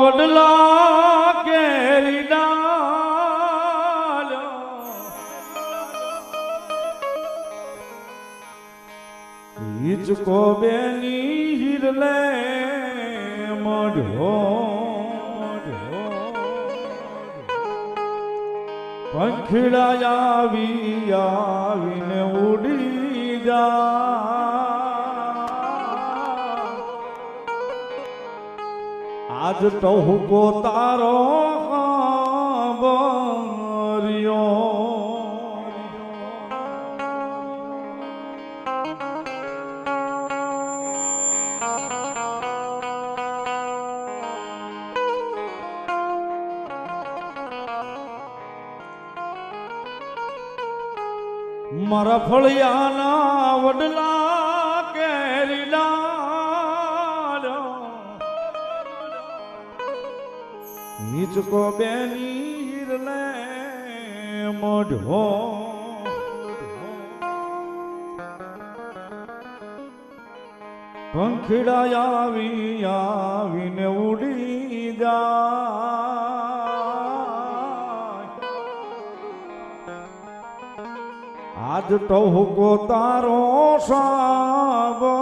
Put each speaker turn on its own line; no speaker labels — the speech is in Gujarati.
વડલા કેરી હિચકો બેની હિરલે મઢો પંખીડા આવી આવીને ઉડી જા. આજ તો હુકો તારો બરિયો મારા ફળિયાના વડલા નીચકો બેની લે મોઢો. પંખીડા આવી આવીને ઉડી જાય. આજ ટહુકો તારો સાબરિયો